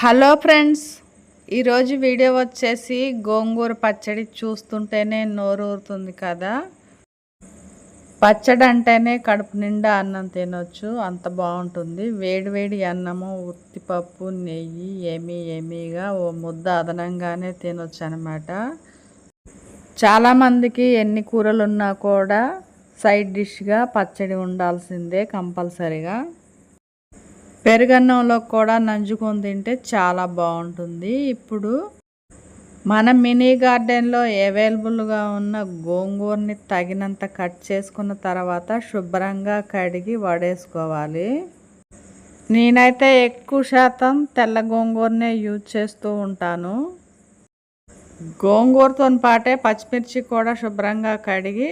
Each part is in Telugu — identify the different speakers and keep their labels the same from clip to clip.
Speaker 1: హలో ఫ్రెండ్స్ ఈరోజు వీడియో వచ్చేసి గోంగూర పచ్చడి చూస్తుంటేనే నోరు ఊరుతుంది కదా? పచ్చడి అంటేనే కడుపు నిండా అన్నం తినొచ్చు అంత బాగుంటుంది. వేడివేడి అన్నము ఉత్తిపప్పు నెయ్యి ఏమి ఏమిగా ఓ ముద్ద అదనంగానే తినొచ్చు అనమాట చాలామందికి ఎన్ని కూరలు ఉన్నా కూడా సైడ్ డిష్గా పచ్చడి ఉండాల్సిందే కంపల్సరిగా. పెరుగన్నంలో కూడా నంజుకొని తింటే చాలా బాగుంటుంది. ఇప్పుడు మన మినీ గార్డెన్లో అవైలబుల్గా ఉన్న గోంగూరని తగినంత కట్ చేసుకున్న తర్వాత శుభ్రంగా కడిగి వడేసుకోవాలి. నేనైతే ఎక్కువ శాతం తెల్ల గోంగూరనే యూజ్ చేస్తూ ఉంటాను. గోంగూరతో పాటే పచ్చిమిర్చి కూడా శుభ్రంగా కడిగి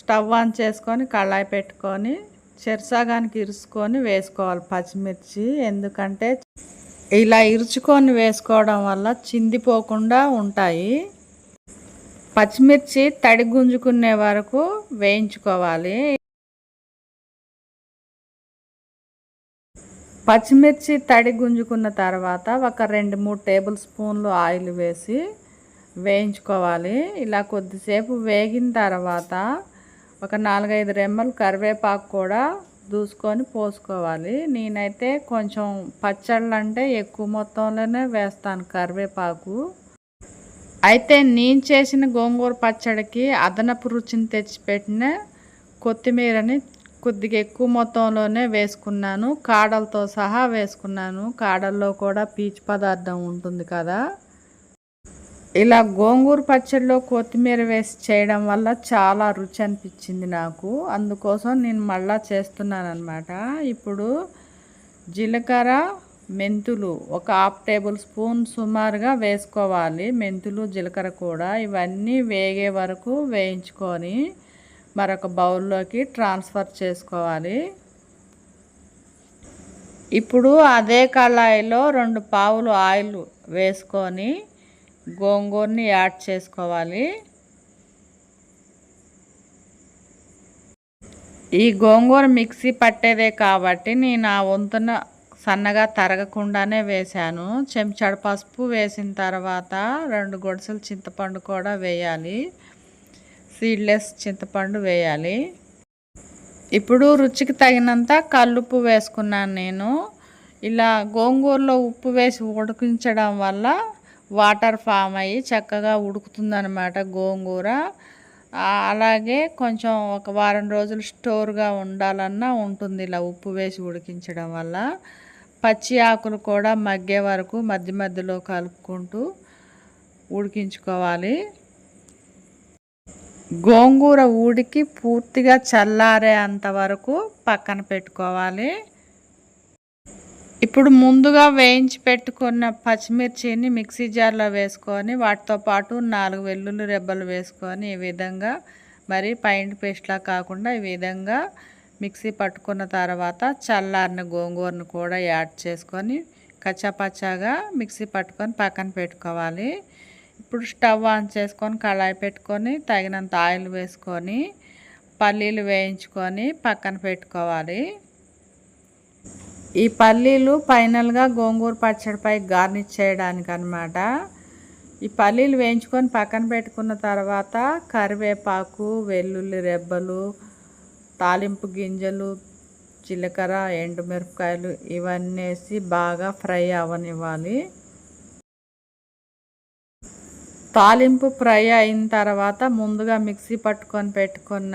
Speaker 1: స్టవ్ ఆన్ చేసుకొని కళాయి పెట్టుకొని చెరసాగానికి ఇరుచుకొని వేసుకోవాలి పచ్చిమిర్చి. ఎందుకంటే ఇలా ఇరుచుకొని వేసుకోవడం వల్ల చిందిపోకుండా ఉంటాయి. పచ్చిమిర్చి తడి గుంజుకునే వరకు వేయించుకోవాలి. పచ్చిమిర్చి తడి గుంజుకున్న తర్వాత ఒక రెండు మూడు టేబుల్ స్పూన్లు ఆయిల్ వేసి వేయించుకోవాలి. ఇలా కొద్దిసేపు వేగిన తర్వాత ఒక నాలుగైదు రెమ్మలు కరివేపాకు కూడా దూసుకొని పోసుకోవాలి. నేనైతే కొంచెం పచ్చళ్ళు అంటే ఎక్కువ మొత్తంలోనే వేస్తాను కరివేపాకు. అయితే నేను చేసిన గోంగూర పచ్చడికి అదనపు రుచిని తెచ్చిపెట్టిన కొత్తిమీరని కొద్దిగా ఎక్కువ మొత్తంలోనే వేసుకున్నాను. కాడలతో సహా వేసుకున్నాను. కాడల్లో కూడా పీచు పదార్థం ఉంటుంది కదా. ఇలా గోంగూర పచ్చడిలో కొత్తిమీర వేసి చేయడం వల్ల చాలా రుచి అనిపించింది నాకు. అందుకోసం నేను మళ్ళా చేస్తున్నాను అనమాట ఇప్పుడు జీలకర్ర మెంతులు ఒక హాఫ్ టేబుల్ స్పూన్ సుమారుగా వేసుకోవాలి. మెంతులు జీలకర్ర కూడా ఇవన్నీ వేగే వరకు వేయించుకొని మరొక బౌల్లోకి ట్రాన్స్ఫర్ చేసుకోవాలి. ఇప్పుడు అదే కళాయిలో రెండు పావులు ఆయిల్ వేసుకొని గోంగూరని యాడ్ చేసుకోవాలి. ఈ గోంగూర మిక్సీ పట్టేదే కాబట్టి నేను ఆ వంతున సన్నగా తరగకుండానే వేశాను. చెంచాడు పసుపు వేసిన తర్వాత రెండు గొడుసులు చింతపండు కూడా వేయాలి. సీడ్లెస్ చింతపండు వేయాలి. ఇప్పుడు రుచికి తగినంత కల్లుప్పు వేసుకున్నాను నేను. ఇలా గోంగూరలో ఉప్పు వేసి ఉడికించడం వల్ల వాటర్ ఫామ్ అయ్యి చక్కగా ఉడుకుతుందనమాట గోంగూర. అలాగే కొంచెం ఒక వారం రోజులు స్టోర్గా ఉండాలన్నా ఉంటుంది ఇలా ఉప్పు వేసి ఉడికించడం వల్ల. పచ్చి ఆకులు కూడా మగ్గే వరకు మధ్య మధ్యలో కలుపుకుంటూ ఉడికించుకోవాలి. గోంగూర ఉడికి పూర్తిగా చల్లారే అంతవరకు పక్కన పెట్టుకోవాలి. ఇప్పుడు ముందుగా వేయించి పెట్టుకున్న పచ్చిమిర్చిని మిక్సీ జార్లో వేసుకొని వాటితో పాటు నాలుగు వెల్లుల్లి రెబ్బలు వేసుకొని ఈ విధంగా మరి పైంట్ పేస్ట్లా కాకుండా ఈ విధంగా మిక్సీ పట్టుకున్న తర్వాత చల్లారిన గోంగూరను కూడా యాడ్ చేసుకొని కచ్చాపచ్చాగా మిక్సీ పట్టుకొని పక్కన పెట్టుకోవాలి. ఇప్పుడు స్టవ్ ఆన్ చేసుకొని కళాయి పెట్టుకొని తగినంత ఆయిల్ వేసుకొని పల్లీలు వేయించుకొని పక్కన పెట్టుకోవాలి. ఈ పల్లీలు ఫైనల్గా గోంగూర పచ్చడిపై గార్నిష్ చేయడానికి అనమాట ఈ పల్లీలు వేయించుకొని పక్కన పెట్టుకున్న తర్వాత కరివేపాకు వెల్లుల్లి రెబ్బలు తాలింపు గింజలు జీలకర్ర ఎండుమిరపకాయలు ఇవన్నీ వేసి బాగా ఫ్రై అవనివ్వాలి. తాలింపు ఫ్రై అయిన తర్వాత ముందుగా మిక్సీ పట్టుకొని పెట్టుకున్న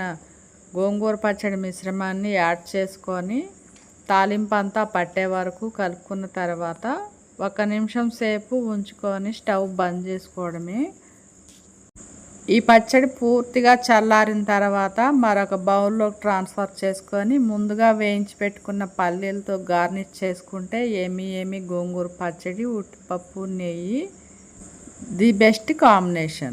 Speaker 1: గోంగూర పచ్చడి మిశ్రమాన్ని యాడ్ చేసుకొని తాలింపు అంతా పట్టే వరకు కలుపుకున్న తర్వాత ఒక నిమిషం సేపు ఉంచుకొని స్టవ్ బంద్ చేసుకోవడమే. ఈ పచ్చడి పూర్తిగా చల్లారిన తర్వాత మరొక బౌల్లోకి ట్రాన్స్ఫర్ చేసుకొని ముందుగా వేయించి పెట్టుకున్న పల్లీలతో గార్నిష్ చేసుకుంటే ఏమి ఏమి గోంగూర పచ్చడి ఉట్టిపప్పు నెయ్యి ది బెస్ట్ కాంబినేషన్.